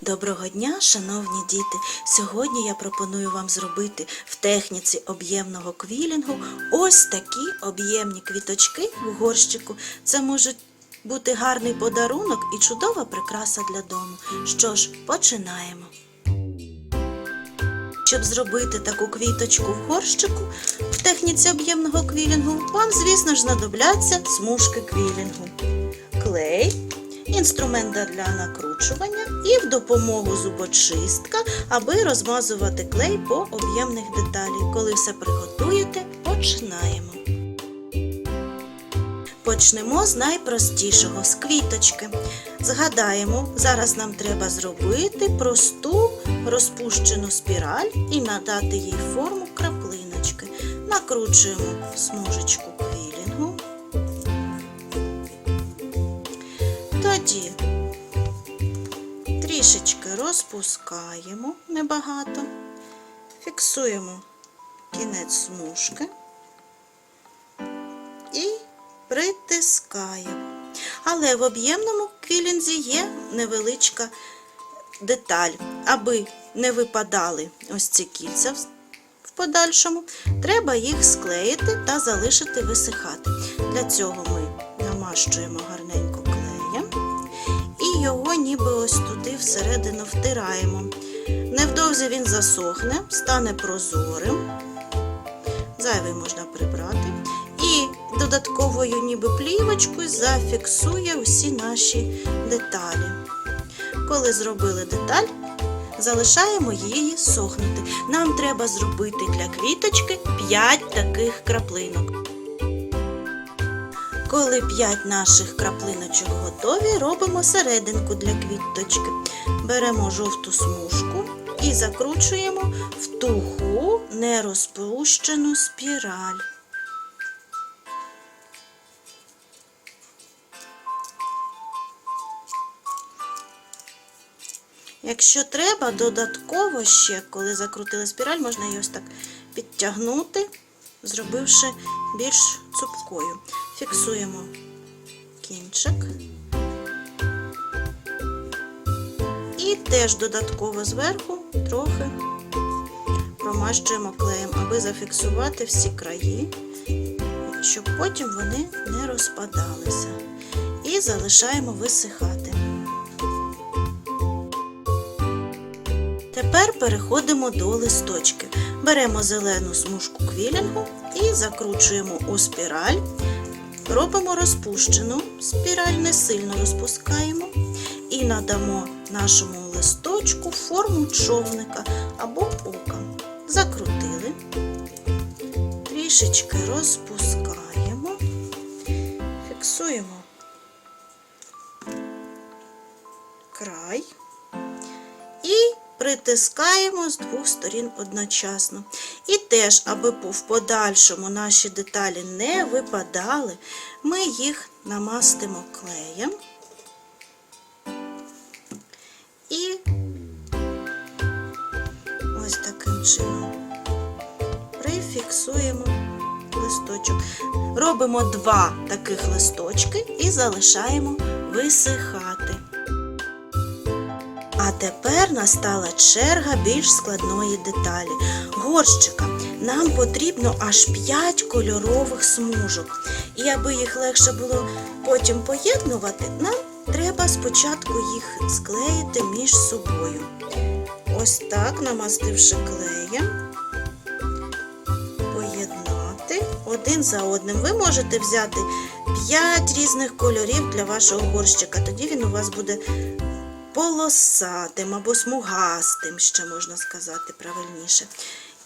Доброго дня, шановні діти! Сьогодні я пропоную вам зробити в техніці об'ємного квілінгу ось такі об'ємні квіточки в горщику. Це можуть бути гарний подарунок і чудова прикраса для дому. Що ж, починаємо. Щоб зробити таку квіточку в горщику в техніці об'ємного квілінгу, вам, звісно ж, знадобляться смужки квілінгу, клей, інструмент для накручування і в допомогу зубочистка, аби розмазувати клей по об'ємних деталей. Коли все приготуєте, починаємо. Почнемо з найпростішого з квіточки. Згадаємо, зараз нам треба зробити просту розпущену спіраль і надати їй форму краплиночки. Накручуємо смужечку квілінгу. Тоді трішечки розпускаємо небагато, фіксуємо кінець смужки і притискаємо. Але в об'ємному квілінзі є невеличка деталь. Аби не випадали ось ці кільця в- подальшому, треба їх склеїти та залишити висихати. Для цього ми намащуємо гарненько його ніби ось туди всередину втираємо. Невдовзі він засохне, стане прозорим. Зайвий можна прибрати. І додатковою ніби плівочкою зафіксує усі наші деталі. Коли зробили деталь, залишаємо її сохнути. Нам треба зробити для квіточки 5 таких краплинок. Коли 5 наших краплиночок готові, робимо серединку для квіточки. Беремо жовту смужку і закручуємо в туху нерозпущену спіраль. Якщо треба, додатково ще, коли закрутили спіраль, можна її ось так підтягнути, зробивши більш цупкою. Фіксуємо кінчик. І теж додатково зверху трохи промащуємо клеєм, аби зафіксувати всі краї, щоб потім вони не розпадалися. І залишаємо висихати. Тепер переходимо до листочків. Беремо зелену смужку квілінгу і закручуємо у спіраль. Робимо розпущену спіраль, не сильно розпускаємо і надамо нашому листочку форму човника або ока. Закрутили, трішечки розпускаємо, фіксуємо край і притискаємо з двох сторін одночасно. І теж, аби в подальшому наші деталі не випадали, ми їх намастимо клеєм і ось таким чином прифіксуємо листочок. Робимо два таких листочки і залишаємо висихати. А тепер настала черга більш складної деталі. Горщика. Нам потрібно аж 5 кольорових смужок. І аби їх легше було потім поєднувати, нам треба спочатку їх склеїти між собою. Ось так, намастивши клеєм, поєднати один за одним. Ви можете взяти 5 різних кольорів для вашого горщика. Тоді він у вас буде полосатим або смугастим, ще можна сказати правильніше.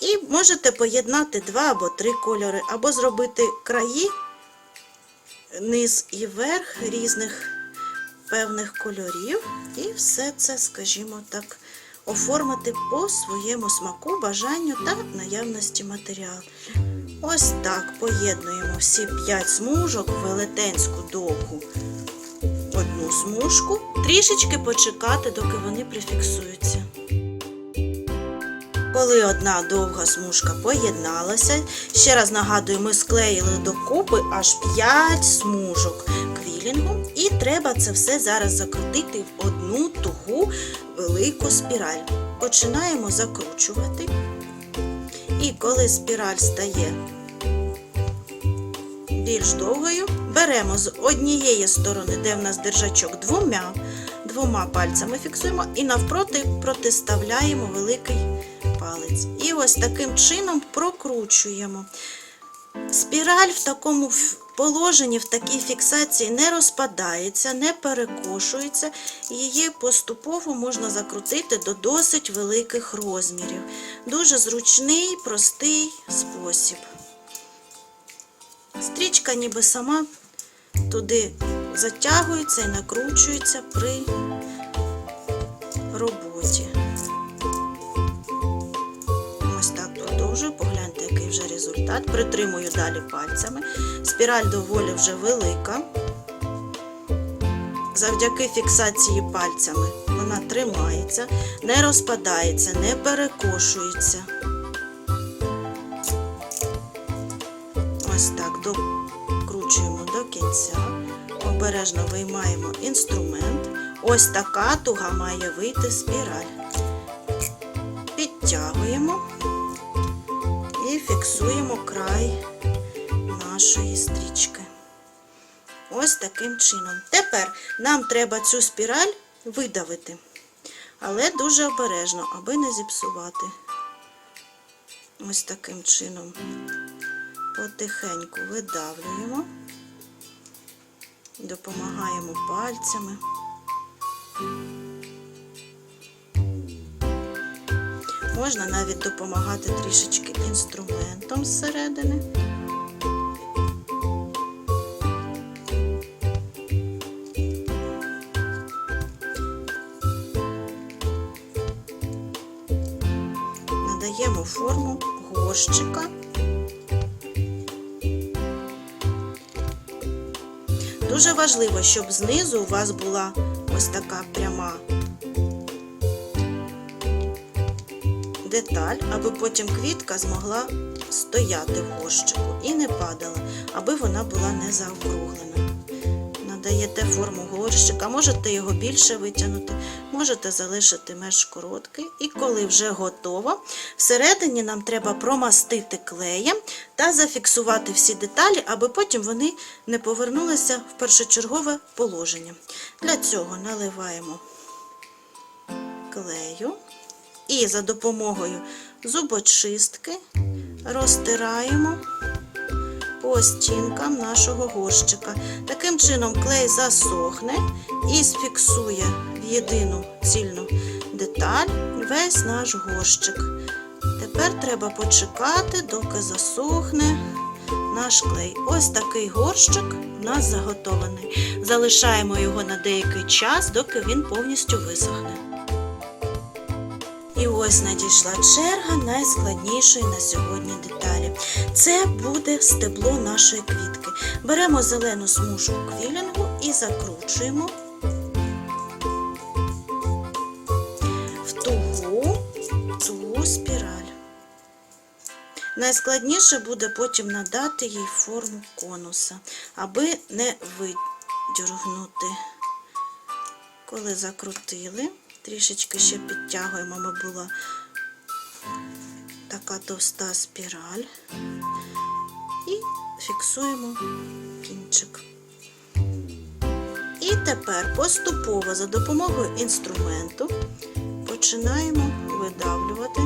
І можете поєднати два або три кольори, або зробити краї, низ і верх різних певних кольорів. І все це, скажімо так, оформити по своєму смаку, бажанню та наявності матеріалу. Ось так поєднуємо всі п'ять смужок в велетенську довгу одну смужку, трішечки почекати, доки вони прифіксуються. Коли одна довга смужка поєдналася, ще раз нагадую, ми склеїли докупи аж 5 смужок квілінгу, і треба це все зараз закрутити в одну тугу велику спіраль. Починаємо закручувати. І коли спіраль стає більш довгою, беремо з однієї сторони, де в нас держачок, двома, двома пальцями фіксуємо і навпроти протиставляємо великий палець. І ось таким чином прокручуємо. Спіраль в такому положенні, в такій фіксації не розпадається, не перекошується. Її поступово можна закрутити до досить великих розмірів. Дуже зручний, простий спосіб. Стрічка ніби сама туди затягується і накручується при роботі. Ось так продовжую. Погляньте, який вже результат. Притримую далі пальцями. Спіраль доволі вже велика. Завдяки фіксації пальцями вона тримається, не розпадається, не перекошується. Ось так докручуємо до кінця. Обережно виймаємо інструмент. Ось така туга має вийти спіраль. Підтягуємо і фіксуємо край нашої стрічки. Ось таким чином. Тепер нам треба цю спіраль видавити, але дуже обережно, аби не зіпсувати. Ось таким чином потихеньку видавлюємо, допомагаємо пальцями. Можна навіть допомагати трішечки інструментом зсередини. Надаємо форму горщика. Дуже важливо, щоб знизу у вас була ось така пряма деталь, аби потім квітка змогла стояти в горщику і не падала, аби вона була не заокруглена. Надаєте форму горщика, можете його більше витягнути, можете залишити меж короткий. І коли вже готово, всередині нам треба промастити клеєм та зафіксувати всі деталі, аби потім вони не повернулися в першочергове положення. Для цього наливаємо клею. І за допомогою зубочистки розтираємо по стінкам нашого горщика. Таким чином клей засохне і сфіксує в єдину цільну деталь весь наш горщик. Тепер треба почекати, доки засохне наш клей. Ось такий горщик у нас заготований. Залишаємо його на деякий час, доки він повністю висохне. І ось надійшла черга найскладнішої на сьогодні деталі. Це буде стебло нашої квітки. Беремо зелену смужку квілінгу і закручуємо в тугу тугу спіраль. Найскладніше буде потім надати їй форму конуса, аби не видіргнути. Коли закрутили, трішечки ще підтягуємо, аби була така товста спіраль. І фіксуємо кінчик. І тепер поступово за допомогою інструменту починаємо видавлювати.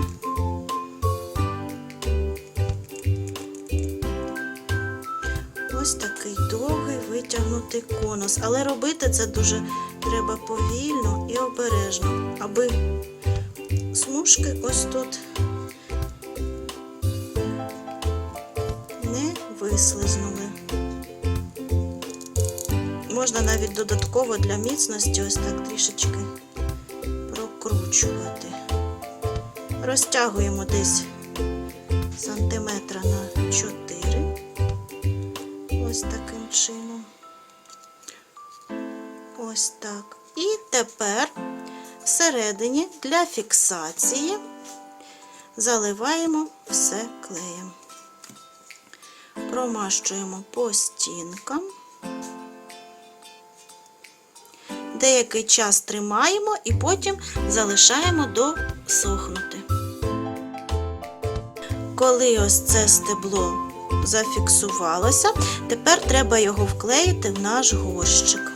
Ось такий довгий витягнутий конус. Але робити це дуже треба повільно і обережно, аби смужки ось тут не вислизнули. Можна навіть додатково для міцності ось так трішечки прокручувати. Розтягуємо десь сантиметра на 4. Ось таким чином. Ось так. І тепер всередині для фіксації заливаємо все клеєм. Промащуємо по стінкам. деякий час тримаємо і потім залишаємо досохнути. Коли ось це стебло зафіксувалося, тепер треба його вклеїти в наш горщик.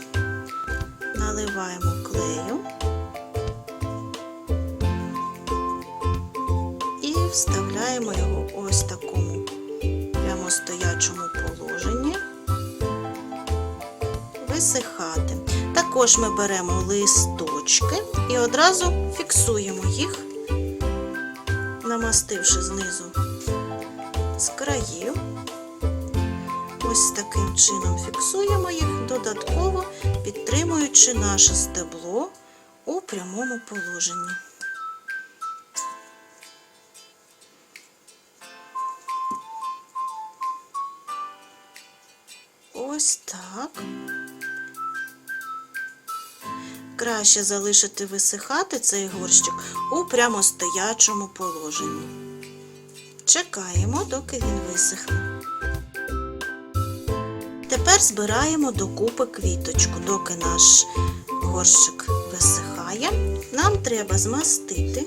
Вставляємо його ось такому прямо стоячому положенні. Висихати. Також ми беремо листочки і одразу фіксуємо їх, намастивши знизу з країв. Ось таким чином фіксуємо їх, додатково підтримуючи наше стебло у прямому положенні. Ось так. Краще залишити висихати цей горщик у прямостоячому положенні. Чекаємо, доки він висохне. Тепер збираємо докупи квіточку, доки наш горщик висихає. Нам треба змастити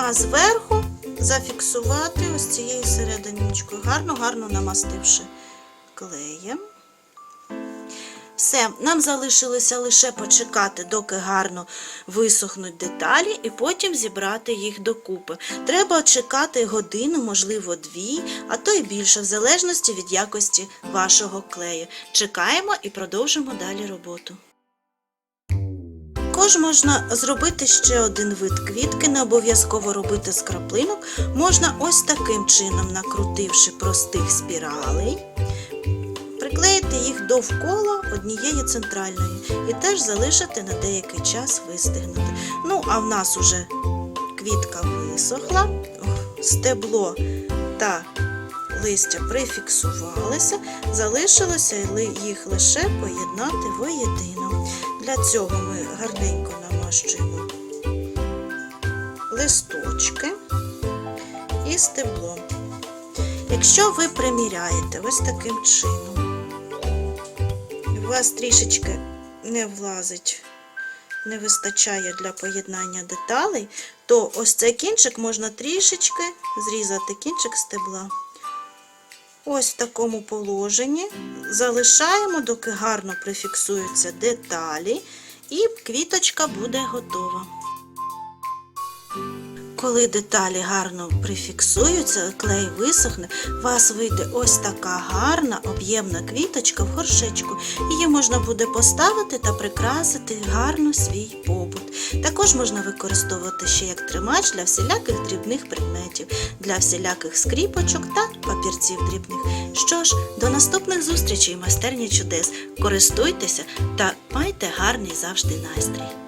А зверху зафіксувати ось цією серединочкою, гарно-гарно намастивши клеєм. Все, нам залишилося лише почекати, доки гарно висохнуть деталі, і потім зібрати їх докупи. Треба чекати годину, можливо, дві, а то й більше, в залежності від якості вашого клею. Чекаємо і продовжимо далі роботу. Також можна зробити ще один вид квітки, не обов'язково робити з краплинок. Можна ось таким чином, накрутивши простих спіралей, приклеїти їх довкола однієї центральної і теж залишити на деякий час вистигнути. Ну, а в нас уже квітка висохла, стебло та листя прифіксувалися, залишилося їх лише поєднати воєдино. Для цього ми гарненько намащуємо листочки і стебло. Якщо ви приміряєте ось таким чином, у вас трішечки не влазить, не вистачає для поєднання деталей, то ось цей кінчик можна трішечки зрізати кінчик стебла. Ось в такому положенні залишаємо, доки гарно прифіксуються деталі, і квіточка буде готова. Коли деталі гарно прифіксуються, клей висохне, у вас вийде ось така гарна об'ємна квіточка в горшечку. Її можна буде поставити та прикрасити гарно свій побут. Також можна використовувати ще як тримач для всіляких дрібних предметів, для всіляких скріпочок та папірців дрібних. Що ж, до наступних зустрічей, майстерні чудес. Користуйтеся та майте гарний завжди настрій.